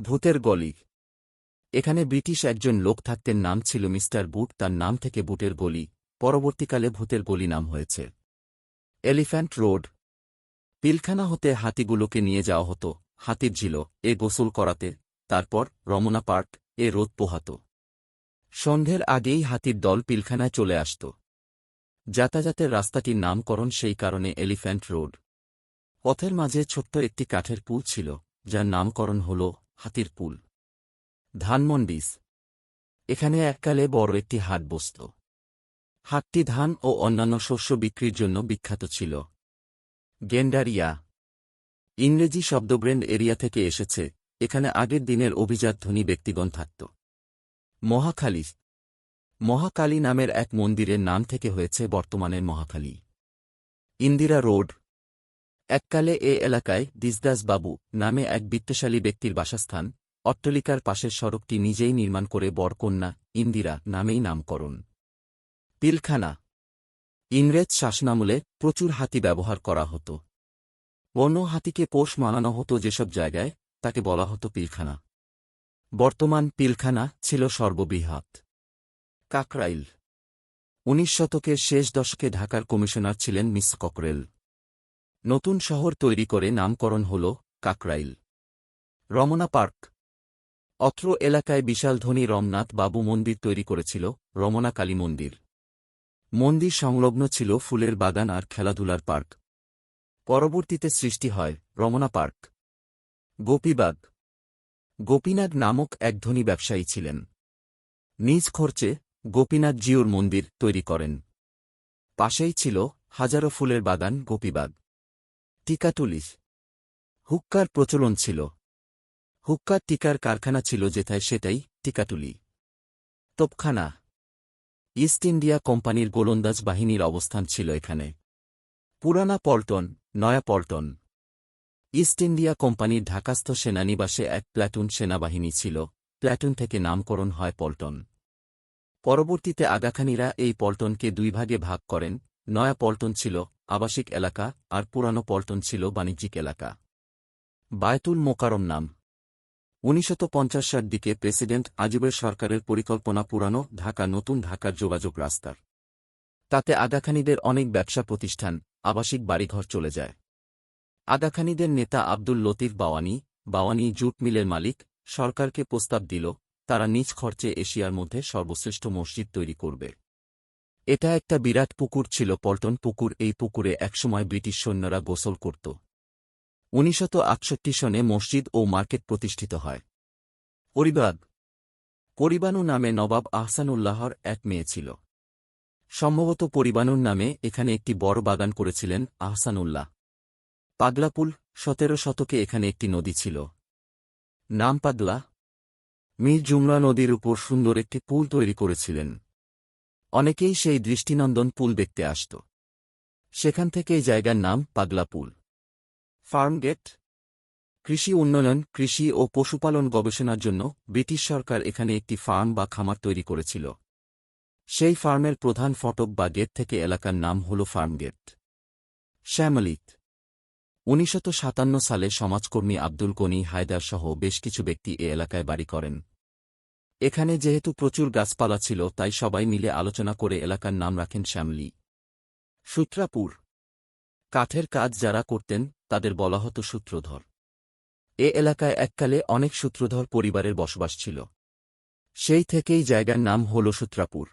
ভূতের গলি এখানে ব্রিটিশ একজন লোক থাকতেন, নাম ছিল মিস্টার বুট, তার নাম থেকে বুটের গলি। পরবর্তীকালে ভূতের গলি নাম হয়েছে এলিফ্যান্ট রোড। পিলখানা হতে হাতিগুলোকে নিয়ে যাওয়া হতো, হাতির ঝিল, এ গোসল করাতে, তারপর রমনা পার্ক, এ রোদ পোহাত। সন্ধ্যের আগেই হাতির দল পিলখানায় চলে আসত। যাতায়াতের রাস্তাটির নামকরণ সেই কারণে এলিফ্যান্ট রোড। পথের মাঝে ছোট্ট একটি কাঠের পুল ছিল, যার নামকরণ হল হাতির পুল। ধানমন্ডিস। এখানে এককালে বড় একটি হাট বসত। হাটটি ধান ও অন্যান্য শস্য বিক্রির জন্য বিখ্যাত ছিল। গেন্ডারিয়া। ইংরেজি শব্দ গ্রেন্ড এরিয়া থেকে এসেছে। এখানে আগের দিনের অভিজাত ধনী ব্যক্তিগণ থাকত। মহাখালী। মহাকালী নামের এক মন্দিরের নাম থেকে হয়েছে বর্তমানের মহাখালী। ইন্দিরা রোড। এককালে এ এলাকায় দিসদাস বাবু নামে এক বিত্তশালী ব্যক্তির বাসস্থান, অট্টলিকার পাশের সড়কটি নিজেই নির্মাণ করে বরকন্যা ইন্দিরা নামেই নামকরণ। পিলখানা। ইংরেজ শাসনামলে প্রচুর হাতি ব্যবহার করা হতো। বন্য হাতিকে পোষ মানানো হতো যেসব জায়গায়, তাকে বলা হতো পিলখানা। বর্তমান পিলখানা ছিল সর্ববৃহৎ। কাকরাইল। উনিশ শতকের শেষ দশকে ঢাকার কমিশনার ছিলেন মিস ককরেল। নতুন শহর তৈরি করে নামকরণ হল কাকরাইল। রমনা পার্ক। অত্র এলাকায় বিশাল ধনী রমনাথ বাবু মন্দির তৈরি করেছিল, রমনা কালী মন্দির। মন্দির সংলগ্ন ছিল ফুলের বাগান আর খেলাধুলার পার্ক। পরবর্তীতে সৃষ্টি হয় রমনা পার্ক। গোপীবাগ। গোপীনাথ নামক এক ধনী ব্যবসায়ী ছিলেন। নিজ খরচে গোপীনাথ জিউর মন্দির তৈরি করেন। পাশেই ছিল হাজারো ফুলের বাগান গোপীবাগ। টিকাটুলিশ হুক্কার প্রচলন ছিল। হুক্কার টিকার কারখানা ছিল যেথায় সেটাই টিকাটুলি তোপখানা। ইস্ট ইন্ডিয়া কোম্পানির গোলন্দাজ বাহিনীর অবস্থান ছিল এখানে। পুরানা পল্টন, নয়া পল্টন। ইস্ট ইন্ডিয়া কোম্পানির ঢাকাস্থ সেনানিবাসে এক প্ল্যাটুন সেনাবাহিনী ছিল। প্ল্যাটুন থেকে নামকরণ হয় পল্টন। পরবর্তীতে আগাখানিরা এই পল্টনকে দুই ভাগে ভাগ করেন। নয়া পল্টন ছিল আবাসিক এলাকা আর পুরানো পল্টন ছিল বাণিজ্যিক এলাকা। বায়তুল মোকারম নাম। উনিশশত পঞ্চাশের দিকে প্রেসিডেন্ট আজবের সরকারের পরিকল্পনা পুরানো ঢাকা নতুন ঢাকার যোগাযোগ রাস্তার। তাতে আগাখানিদের অনেক ব্যবসা প্রতিষ্ঠান, আবাসিক বাড়িঘর চলে যায়। আগাখানিদের নেতা আব্দুল লতিফ বাওয়ানি বাওয়ানি জুট মিলের মালিক, সরকারকে প্রস্তাব দিল, তারা নিজ খরচে এশিয়ার মধ্যে সর্বশ্রেষ্ঠ মসজিদ তৈরি করবে। এটা একটা বিরাট পুকুর ছিল, পল্টন পুকুর। এই পুকুরে একসময় ব্রিটিশ সৈন্যরা গোসল করত। উনিশশত সনে মসজিদ ও মার্কেট প্রতিষ্ঠিত হয়। পরিবাগ পরিবানু নামে নবাব আহসানুল্লাহর এক মেয়ে ছিল। সম্ভবত পরিবানুর নামে এখানে একটি বড় বাগান করেছিলেন আহসানুল্লাহ। পাগলাপুল, সতেরো শতকে এখানে একটি নদী ছিল। নাম পাগলা। মীর জুমলা নদীর উপর সুন্দর একটি পুল তৈরি করেছিলেন। অনেকেই সেই দৃষ্টিনন্দন পুল দেখতে আসত। সেখান থেকেই জায়গার নাম পাগলা পুল। ফার্মগেট কৃষি উন্নয়ন, কৃষি ও পশুপালন গবেষণার জন্য ব্রিটিশ সরকার এখানে একটি ফার্ম বা খামার তৈরি করেছিল। সেই ফার্মের প্রধান ফটক বা গেট থেকে এলাকার নাম হল ফার্মগেট শ্যামলিত সাতান্ন সালে সমাজকর্মী আব্দুল কনি হায়দার সহ বেশ কিছু ব্যক্তি এ এলাকায় বাড়ি করেন। এখানে যেহেতু প্রচুর গাছপালা ছিল, তাই সবাই মিলে আলোচনা করে এলাকার নাম রাখেন শ্যামলি। সূত্রাপুর। কাঠের কাজ যারা করতেন, তাদের বলা হতো সূত্রধর। এ এলাকায় এককালে অনেক সূত্রধর পরিবারের বসবাস ছিল। সেই থেকেই জায়গার নাম হল সূত্রাপুর।